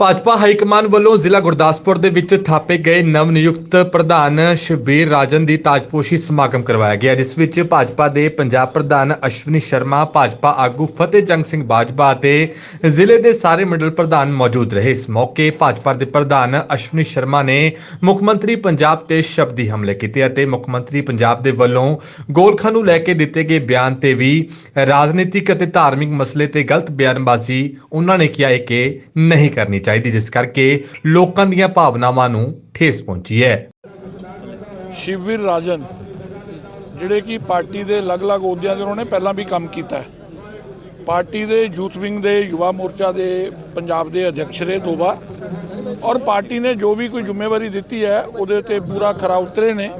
Bhajpa high command ਵੱਲੋਂ ਜ਼ਿਲ੍ਹਾ ਗੁਰਦਾਸਪੁਰ ਦੇ ਵਿੱਚ ਥਾਪੇ ਗਏ ਨਵ ਨਿਯੁਕਤ ਪ੍ਰਧਾਨ ਸ਼ਬੀਰ ਰਾਜਨ ਦੀ ਤਾਜਪੋਸ਼ੀ ਸਮਾਗਮ ਕਰਵਾਇਆ ਗਿਆ, ਜਿਸ ਵਿੱਚ ਭਾਜਪਾ ਦੇ ਪੰਜਾਬ ਪ੍ਰਧਾਨ ਅਸ਼ਵਨੀ ਸ਼ਰਮਾ, ਭਾਜਪਾ ਆਗੂ ਫਤਿਹ ਜੰਗ ਸਿੰਘ ਬਾਜਵਾ ਅਤੇ ਜ਼ਿਲ੍ਹੇ ਦੇ ਸਾਰੇ ਮੰਡਲ ਪ੍ਰਧਾਨ ਮੌਜੂਦ ਰਹੇ। ਇਸ ਮੌਕੇ ਭਾਜਪਾ ਦੇ ਪ੍ਰਧਾਨ ਅਸ਼ਵਨੀ ਸ਼ਰਮਾ ਨੇ ਮੁੱਖ ਮੰਤਰੀ ਪੰਜਾਬ ਤੇ ਸ਼ਬਦੀ ਹਮਲੇ ਕੀਤੇ ਅਤੇ ਮੁੱਖ ਮੰਤਰੀ ਪੰਜਾਬ ਦੇ ਵੱਲੋਂ ਗੋਲਖਾ ਨੂੰ ਲੈ ਕੇ ਦਿੱਤੇ ਗਏ ਬਿਆਨ ਤੇ ਵੀ ਰਾਜਨੀਤਿਕ ਅਤੇ ਧਾਰਮਿਕ ਮਸਲੇ ਤੇ ਗਲਤ ਬਿਆਨਬਾਜ਼ੀ ਉਹਨਾਂ ਨੇ ਕਿਹਾ ਹੈ ਕਿ ਨਹੀਂ ਕਰਨੀ ਚਾਹੀਦੀ, ਜਿਸ ਕਰਕੇ ਲੋਕਾਂ ਦੀਆਂ ਭਾਵਨਾਵਾਂ ਨੂੰ ਠੇਸ ਪਹੁੰਚੀ ਹੈ। ਸ਼ਿਵਵੀਰ ਰਾਜਨ, ਜਿਹੜੇ ਕਿ ਪਾਰਟੀ ਦੇ ਅਲੱਗ-ਅਲੱਗ ਅਹੁਦਿਆਂ ਤੇ ਉਹਨਾਂ ਨੇ ਪਹਿਲਾਂ ਵੀ ਕੰਮ ਕੀਤਾ ਹੈ। ਪਾਰਟੀ ਦੇ ਯੂਥ ਵਿੰਗ ਦੇ ਯੁਵਾ ਮੋਰਚਾ ਦੇ ਪੰਜਾਬ ਦੇ ਅਧਿਕਸ਼ ਰਹੇ ਦੋ ਵਾਰ ਔਰ ਪਾਰਟੀ ਨੇ ਜੋ ਵੀ ਕੋਈ ਜ਼ਿੰਮੇਵਾਰੀ ਦਿੱਤੀ ਹੈ, ਉਹਦੇ ਤੇ ਪੂਰਾ ਖਰਾ ਉਤਰੇ ਨੇ।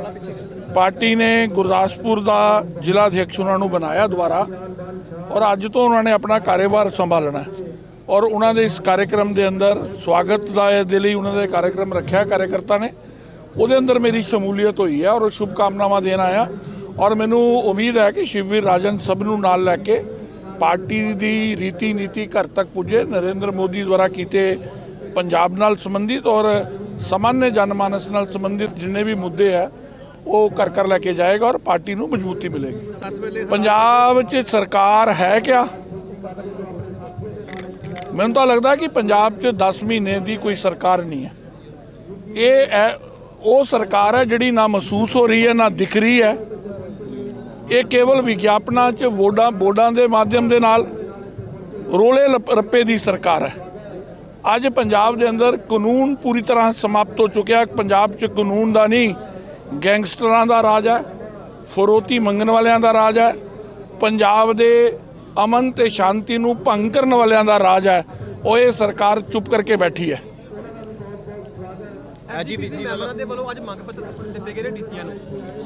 ਪਾਰਟੀ ਨੇ ਗੁਰਦਾਸਪੁਰ ਦਾ ਜ਼ਿਲ੍ਹਾ ਅਧਿਕਸ਼ ਉਹਨਾਂ ਨੂੰ ਬਣਾਇਆ ਦੁਬਾਰਾ ਔਰ ਅੱਜ ਤੋਂ ਉਹਨਾਂ ਨੇ ਆਪਣਾ ਕਾਰੋਬਾਰ ਸੰਭਾਲਣਾ ਹੈ। ਔਰ ਉਹਨਾਂ ਦੇ ਇਸ ਕਾਰਜਕ੍ਰਮ ਦੇ ਅੰਦਰ ਸਵਾਗਤ ਦਾ ਦੇ ਲਈ ਉਹਨਾਂ ਦੇ ਕਾਰਜਕ੍ਰਮ ਰੱਖਿਆ ਕਾਰਜਕਰਤਾ ਨੇ। ਉਹਦੇ ਅੰਦਰ ਮੇਰੀ ਸ਼ਮੂਲੀਅਤ ਹੋਈ ਹੈ ਔਰ ਸ਼ੁਭ ਕਾਮਨਾਵਾਂ ਦੇਣ ਆਇਆ। ਔਰ ਮੈਨੂੰ ਉਮੀਦ ਹੈ ਕਿ ਸ਼ਿਵਵੀਰ ਰਾਜਨ ਸਭ ਨੂੰ ਨਾਲ ਲੈ ਕੇ ਪਾਰਟੀ ਦੀ ਰੀਤੀ ਨੀਤੀ ਘਰ ਤੱਕ ਪੁੱਜੇ। ਨਰਿੰਦਰ ਮੋਦੀ ਦੁਆਰਾ ਕੀਤੇ ਪੰਜਾਬ ਨਾਲ ਸੰਬੰਧਿਤ ਔਰ ਸਾਮਾਨਯ ਜਨਮਾਨਸ ਨਾਲ ਸੰਬੰਧਿਤ ਜਿੰਨੇ ਵੀ ਮੁੱਦੇ ਹੈ ਉਹ ਘਰ ਘਰ ਲੈ ਕੇ ਜਾਏਗਾ ਔਰ ਪਾਰਟੀ ਨੂੰ ਮਜ਼ਬੂਤੀ ਮਿਲੇਗੀ। ਪੰਜਾਬ 'ਚ ਸਰਕਾਰ ਹੈ ਕਿਆ? ਮੈਨੂੰ ਤਾਂ ਲੱਗਦਾ ਕਿ ਪੰਜਾਬ 'ਚ 10 ਮਹੀਨੇ ਦੀ ਕੋਈ ਸਰਕਾਰ ਨਹੀਂ ਹੈ। ਇਹ ਉਹ ਸਰਕਾਰ ਹੈ ਜਿਹੜੀ ਨਾ ਮਹਿਸੂਸ ਹੋ ਰਹੀ ਹੈ, ਨਾ ਦਿਖ ਰਹੀ ਹੈ। ਇਹ ਕੇਵਲ ਵਿਗਿਆਪਨਾਂ 'ਚ ਵੋਡਾਂ ਬੋਰਡਾਂ ਦੇ ਮਾਧਿਅਮ ਦੇ ਨਾਲ ਰੋਲੇ ਰੱਪੇ ਦੀ ਸਰਕਾਰ ਹੈ। ਅੱਜ ਪੰਜਾਬ ਦੇ ਅੰਦਰ ਕਾਨੂੰਨ ਪੂਰੀ ਤਰ੍ਹਾਂ ਸਮਾਪਤ ਹੋ ਚੁੱਕਿਆ। ਪੰਜਾਬ 'ਚ ਕਾਨੂੰਨ ਦਾ ਨਹੀਂ, ਗੈਂਗਸਟਰਾਂ ਦਾ ਰਾਜ ਹੈ, ਫਰੋਤੀ ਮੰਗਣ ਵਾਲਿਆਂ ਦਾ ਰਾਜ ਹੈ। ਪੰਜਾਬ ਦੇ ਅਮਨ ਤੇ ਸ਼ਾਂਤੀ ਨੂੰ ਭੰਗ ਕਰਨ ਵਾਲਿਆਂ ਦਾ ਰਾਜ ਹੈ। ਉਹ ਇਹ ਸਰਕਾਰ ਚੁੱਪ ਕਰਕੇ ਬੈਠੀ ਹੈ। ਐਜੀਪੀਸੀ ਮੈਂਬਰਾਂ ਦੇ ਵੱਲੋਂ ਅੱਜ ਮੰਗ ਪੱਤਰ ਦਿੱਤੇ ਗਏ ਨੇ ਡੀਸੀਆਂ ਨੂੰ।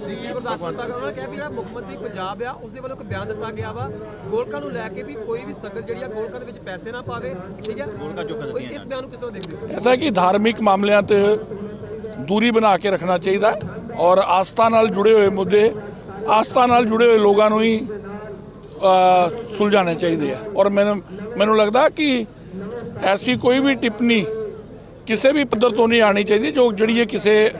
ਡੀਸੀ ਗੁਰਦਾਸਪੁਰ ਤੱਕ ਉਹਨਾਂ ਨੇ ਕਿਹਾ ਵੀ ਜਿਹੜਾ ਮੁੱਖ ਮੰਤਰੀ ਪੰਜਾਬ ਆ ਉਸ ਦੇ ਵੱਲੋਂ ਇੱਕ ਬਿਆਨ ਦਿੱਤਾ ਗਿਆ ਵਾ ਗੋਲਕਾਂ ਨੂੰ ਲੈ ਕੇ ਵੀ ਕੋਈ ਵੀ ਸੰਗਤ ਜਿਹੜੀ ਆ ਗੋਲਕਾਂ ਦੇ ਵਿੱਚ ਪੈਸੇ ਨਾ ਪਾਵੇ ਠੀਕ ਹੈ? ਗੋਲਕਾਂ ਜੋ ਕੋਈ ਇਸ ਬਿਆਨ ਨੂੰ ਕਿਸ ਤਰ੍ਹਾਂ ਦੇਖਦੇ ਹੋ? ਐਸਾ ਕਿ ਧਾਰਮਿਕ ਮਾਮਲਿਆਂ ਤੇ ਦੂਰੀ ਬਣਾ ਕੇ ਰੱਖਣਾ ਚਾਹੀਦਾ ਹੈ ਔਰ ਆਸਥਾ ਨਾਲ ਜੁੜੇ ਹੋਏ ਮੁੱਦੇ ਆਸਥਾ ਨਾਲ ਜੁੜੇ ਹੋਏ ਲੋਕਾਂ ਨੂੰ ਹੀ ਅ, ਸੁਲਝਾਉਣੇ ਚਾਹੀਦੇ ਆ। ਔਰ ਮੈਨੂੰ ਮੈਨੂੰ ਲੱਗਦਾ ਕਿ ਐਸੀ ਕੋਈ ਵੀ ਟਿੱਪਣੀ ਕਿਸੇ ਵੀ ਪੱਧਰ ਤੋਂ ਨਹੀਂ ਆਣੀ ਚਾਹੀਦੀ ਜੋ ਜਿਹੜੀ ਇਹ ਕਿਸੇ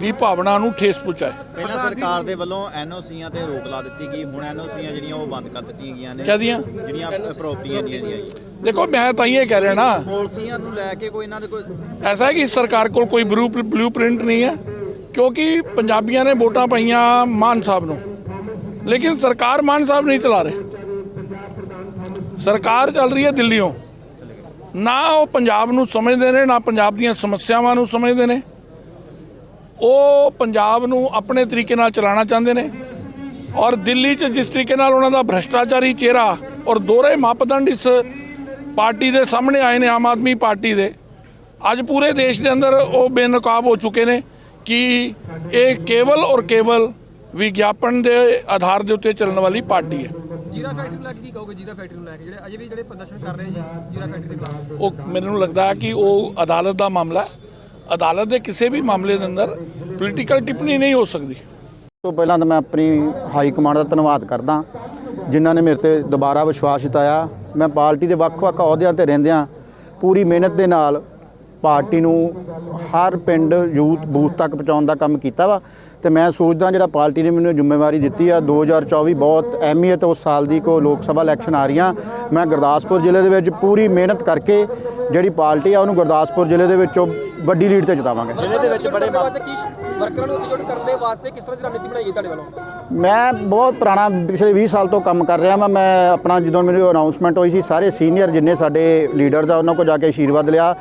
ਦੀ ਭਾਵਨਾ ਨੂੰ ਠੇਸ ਪਹੁੰਚਾਏ। ਪਹਿਲਾਂ ਸਰਕਾਰ ਦੇ ਵੱਲੋਂ ਐਨਓਸੀਆਂ ਤੇ ਰੋਕ ਲਾ ਦਿੱਤੀ ਗਈ ਹੁਣ ਐਨਓਸੀਆਂ ਜਿਹੜੀਆਂ ਉਹ ਬੰਦ ਕਰ ਦਿੱਤੀਆਂ ਗਈਆਂ ਨੇ। ਕਾਹਦੀਆਂ? ਜਿਹੜੀਆਂ ਪ੍ਰਾਪਰਟੀਆਂ ਜਿਹੜੀਆਂ ਦੇਖੋ ਮੈਂ ਤਾਂ ਇਹ ਕਹਿ ਰਿਹਾ ਨਾ। ਪਾਲਿਸੀਆਂ ਨੂੰ ਲੈ ਕੇ ਕੋਈ ਇਹਨਾਂ ਦੇ ਕੋਈ ਐਸਾ ਹੈ ਕਿ ਸਰਕਾਰ ਕੋਲ ਕੋਈ ਬਲੂ ਬਲੂਪ੍ਰਿੰਟ ਨਹੀਂ ਹੈ ਕਿਉਂਕਿ ਪੰਜਾਬੀਆਂ ਨੇ ਵੋਟਾਂ ਪਾਈਆਂ ਮਾਨ ਸਾਹਿਬ ਨੂੰ। ਲੇਕਿਨ ਸਰਕਾਰ ਮਾਨ ਸਾਹਿਬ ਨਹੀਂ ਚਲਾ ਰਹੇ। ਸਰਕਾਰ ਚੱਲ ਰਹੀ ਹੈ ਦਿੱਲੀੋਂ ਨਾ ਉਹ ਪੰਜਾਬ ਨੂੰ ਸਮਝਦੇ ਨੇ, ਨਾ ਪੰਜਾਬ ਦੀਆਂ ਸਮੱਸਿਆਵਾਂ ਨੂੰ ਸਮਝਦੇ ਨੇ। ਉਹ ਪੰਜਾਬ ਨੂੰ ਆਪਣੇ ਤਰੀਕੇ ਨਾਲ ਚਲਾਉਣਾ ਚਾਹੁੰਦੇ ਨੇ ਔਰ ਦਿੱਲੀ 'ਚ ਜਿਸ ਤਰੀਕੇ ਨਾਲ ਉਹਨਾਂ ਦਾ ਭ੍ਰਸ਼ਟਾਚਾਰੀ ਚਿਹਰਾ ਔਰ ਦੋਹਰੇ ਮਾਪਦੰਡ ਇਸ ਪਾਰਟੀ ਦੇ ਸਾਹਮਣੇ ਆਏ ਨੇ, ਆਮ ਆਦਮੀ ਪਾਰਟੀ ਦੇ। ਅੱਜ ਪੂਰੇ ਦੇਸ਼ ਦੇ ਅੰਦਰ ਉਹ ਬੇਨਕਾਬ ਹੋ ਚੁੱਕੇ ਨੇ ਕਿ ਇਹ ਕੇਵਲ ਔਰ ਕੇਵਲ ਵਿਗਿਆਪਨ ਦੇ ਆਧਾਰ ਦੇ ਉੱਤੇ ਚੱਲਣ ਵਾਲੀ ਪਾਰਟੀ ਹੈ। ਜੀਰਾ ਫੈਕਟਰੀ ਨੂੰ ਲੈ ਕੇ ਕੀ ਕਹੋਗੇ ਜੀਰਾ ਫੈਕਟਰੀ ਨੂੰ ਲੈ ਕੇ? ਜਿਹੜੇ ਅਜੇ ਵੀ ਜਿਹੜੇ ਪ੍ਰਦਰਸ਼ਨ ਕਰ ਰਹੇ ਜੀ ਜੀਰਾ ਫੈਕਟਰੀ ਦੇ ਖਿਲਾਫ। ਉਹ ਮੈਨੂੰ ਲੱਗਦਾ ਹੈ ਕਿ ਉਹ ਅਦਾਲਤ ਦਾ ਮਾਮਲਾ ਹੈ। ਅਦਾਲਤ ਦੇ ਕਿਸੇ ਵੀ ਮਾਮਲੇ ਦੇ ਅੰਦਰ ਪੋਲੀਟੀਕਲ ਟਿੱਪਣੀ ਨਹੀਂ ਹੋ ਸਕਦੀ। ਤੋਂ ਪਹਿਲਾਂ ਤਾਂ ਮੈਂ ਆਪਣੀ ਹਾਈ ਕਮਾਂਡ ਦਾ ਧੰਨਵਾਦ ਕਰਦਾ। ਜਿਨ੍ਹਾਂ ਨੇ ਮੇਰੇ ਤੇ ਦੁਬਾਰਾ ਵਿਸ਼ਵਾਸ ਜਤਾਇਆ। ਮੈਂ ਪਾਰਟੀ ਦੇ ਵੱਖ-ਵੱਖ ਅਹੁਦਿਆਂ ਤੇ ਰਹਿੰਦਿਆਂ ਪੂਰੀ ਮਿਹਨਤ ਦੇ ਨਾਲ ਪਾਰਟੀ ਨੂੰ ਹਰ ਪਿੰਡ ਯੂਥ ਬੂਥ ਤੱਕ ਪਹੁੰਚਾਉਣ ਦਾ ਕੰਮ ਕੀਤਾ ਵਾ ਤੇ ਮੈਂ ਸੋਚਦਾ ਜਿਹੜਾ ਪਾਰਟੀ ਨੇ ਮੈਨੂੰ ਜ਼ਿੰਮੇਵਾਰੀ ਦਿੱਤੀ ਆ 2024 ਬਹੁਤ ਅਹਿਮੀਅਤ ਉਸ ਸਾਲ ਦੀ ਕੋ ਲੋਕ ਸਭਾ ਇਲੈਕਸ਼ਨ ਆ ਰਹੀਆਂ। ਮੈਂ ਗੁਰਦਾਸਪੁਰ ਜ਼ਿਲ੍ਹੇ ਦੇ ਵਿੱਚ ਪੂਰੀ ਮਿਹਨਤ ਕਰਕੇ ਜਿਹੜੀ ਪਾਰਟੀ ਆ ਉਹਨੂੰ ਗੁਰਦਾਸਪੁਰ ਜ਼ਿਲ੍ਹੇ ਦੇ ਵਿੱਚੋਂ ਵੱਡੀ ਲੀਡ ਤੇ ਜਿਤਾਵਾਂਗੇ। ਜ਼ਿਲ੍ਹੇ ਦੇ ਵਿੱਚ ਬੜੇ ਵਰਕਰਾਂ ਨੂੰ ਇਕਜੁੱਟ ਕਰਨ ਦੇ ਵਾਸਤੇ ਕਿਸ ਤਰ੍ਹਾਂ ਦੀ ਰਣਨੀਤੀ ਬਣਾਈ ਗਈ ਤੁਹਾਡੇ ਵੱਲੋਂ? ਮੈਂ ਬਹੁਤ ਪੁਰਾਣਾ ਪਿਛਲੇ 20 ਸਾਲ ਤੋਂ ਕੰਮ ਕਰ ਰਿਹਾ ਮੈਂ ਮੈਂ ਆਪਣਾ ਜਦੋਂ ਮੇਰੀ ਅਨਾਉਂਸਮੈਂਟ ਹੋਈ ਸੀ ਸਾਰੇ ਸੀਨੀਅਰ ਜਿੰਨੇ ਸਾਡੇ ਲੀਡਰਸ ਆ ਉਹਨਾਂ ਕੋਲ ਜਾ ਕੇ ਆਸ਼ੀਰਵਾਦ ਲਿਆ।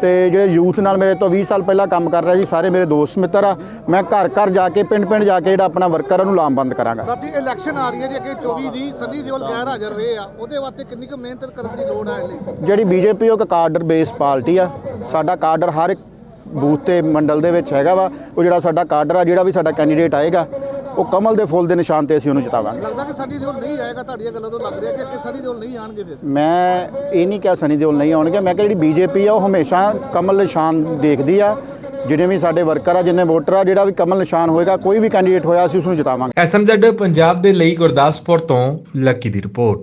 ਤੇ ਜਿਹੜੇ ਯੂਥ ਨਾਲ ਮੇਰੇ ਤੋਂ 20 ਸਾਲ ਪਹਿਲਾਂ ਕੰਮ ਕਰ ਰਿਹਾ ਸੀ ਸਾਰੇ ਮੇਰੇ ਦੋਸਤ ਮਿੱਤਰ ਆ। ਮੈਂ ਘਰ ਘਰ ਜਾ ਕੇ ਪਿੰਡ ਪਿੰਡ ਜਾ ਕੇ ਜਿਹੜਾ ਆਪਣਾ ਵਰਕਰ ਉਹਨੂੰ ਲਾਮਬੰਦ ਕਰਾਂਗਾ। ਸਾਥੀ ਇਲੈਕਸ਼ਨ ਆ ਰਹੀ ਹੈ ਜੀ ਅੱਗੇ 24 ਦੀ ਸੰਨੀ ਦਿਓਲ ਗੈਰ ਹਾਜ਼ਰ ਰਹੇ ਆ। ਉਹਦੇ ਵਾਸਤੇ ਕਿੰਨੀ ਕੁ ਮਿਹਨਤ ਕਰਨ ਦੀ ਲੋੜ ਹੈ ਲਈ? ਜਿਹੜੀ ਬੀਜੇਪੀ ਉਹ ਇੱਕ ਕਾਡਰ ਬੇਸ ਪਾਰਟੀ ਆ। ਸਾਡਾ ਕਾਡਰ ਹਰ ਇੱਕ ਬੂਥ ਤੇ ਮੰਡਲ ਦੇ ਵਿੱਚ ਹੈਗਾ ਵਾ। ਉਹ ਜਿਹੜਾ ਸਾਡਾ ਕਾਡਰ ਆ ਜਿਹੜਾ ਵੀ ਸਾਡਾ ਕੈਂਡੀਡੇਟ ਆਏਗਾ ਉਹ ਕਮਲ ਦੇ ਫੁੱਲ ਦੇ ਨਿਸ਼ਾਨ ਤੇ ਅਸੀਂ ਉਹਨੂੰ ਜਿਤਾਵਾਂਗੇ। ਲੱਗਦਾ ਕਿ ਸੰਨੀ ਦਿਓਲ ਨਹੀਂ ਆਏਗਾ ਤੁਹਾਡੀਆਂ ਗੱਲਾਂ ਤੋਂ ਲੱਗ ਰਿਹਾ ਕਿ ਅੱਗੇ ਸੰਨੀ ਦਿਓਲ ਨਹੀਂ ਆਣਗੇ ਫਿਰ। ਮੈਂ ਇਹ ਨਹੀਂ ਕਿਹਾ ਸਨੀ ਦਿਓਲ ਨਹੀਂ ਆਉਣਗੇ ਮੈਂ ਕਿਹਾ ਜਿਹੜੀ ਬੀਜੇਪੀ ਆ ਉਹ ਹਮੇਸ਼ਾ ਕਮਲ ਨਿਸ਼ਾਨ ਦੇਖਦੀ ਆ। ਜਿਹੜੇ ਵੀ ਸਾਡੇ ਵਰਕਰ ਆ ਜਿੰਨੇ ਵੋਟਰ ਆ ਜਿਹੜਾ ਵੀ ਕਮਲ ਨਿਸ਼ਾਨ ਹੋਏਗਾ ਕੋਈ ਵੀ ਕੈਂਡੀਡੇਟ ਹੋਇਆ ਅਸੀਂ ਉਸ ਨੂੰ ਜਿਤਾਵਾਂਗੇ। ਐਸਐਮਜ਼ੈਡ ਪੰਜਾਬ ਦੇ ਲਈ ਗੁਰਦਾਸਪੁਰ ਤੋਂ ਲੱਕੀ ਦੀ ਰਿਪੋਰਟ।